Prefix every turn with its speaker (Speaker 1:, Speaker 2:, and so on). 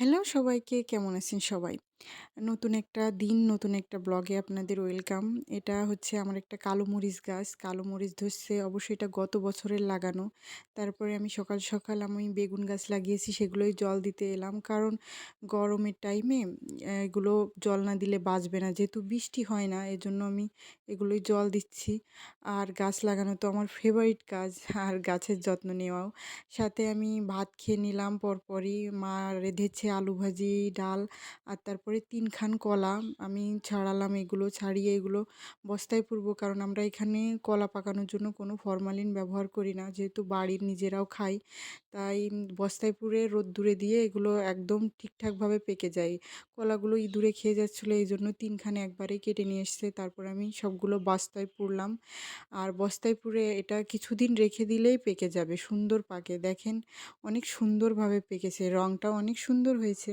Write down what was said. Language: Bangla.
Speaker 1: হ্যালো সবাইকে কেমন আছেন সবাই? নতুন একটা দিন, নতুন একটা ব্লগে আপনাদের ওয়েলকাম। এটা হচ্ছে আমার একটা কালো মরিচ গাছ। কালো মরিচ ধরছে অবশ্যই এটা গত বছরের লাগানো। তারপরে আমি সকাল, সকাল আমি বেগুন গাছ লাগিয়েছি সেগুলোই জল দিতে এলাম। কারণ গরমের টাইমে এগুলো জল না দিলে বাঁচবে না। যেহেতু বৃষ্টি হয় না এজন্য আমি এগুলোই জল দিচ্ছি। আর গাছ লাগানো তো আমার ফেভারিট কাজ আর গাছের যত্ন নেওয়াও। সাথে আমি ভাত খেয়ে নিলাম পরপরই। মা রেঁধেছে আলু ভাজি, ডাল আর তারপরে ৩ খান কলা আমি ছাড়ালাম এগুলো, ছাড়িয়ে এগুলো বস্তায় পুরবো। কারণ আমরা এখানে কলা পাকানোর জন্য কোনো ফরমালিন ব্যবহার করি না। যেহেতু বাড়ির নিজেরাও খাই, তাই বস্তায় পুরে রোদ্দুরে দিয়ে এগুলো একদম ঠিকঠাকভাবে পেকে যায়। কলাগুলো ইঁদুরে খেয়ে যাচ্ছিল, এই জন্য তিনখানে একবারেই কেটে নিয়ে এসছে। তারপর আমি সবগুলো বস্তায় পুরলাম। আর বস্তায় পুরে এটা কিছুদিন রেখে দিলেই পেকে যাবে, সুন্দর পাকে। দেখেন, অনেক সুন্দরভাবে পেকেছে। রঙটাও অনেক সুন্দর হয়েছে।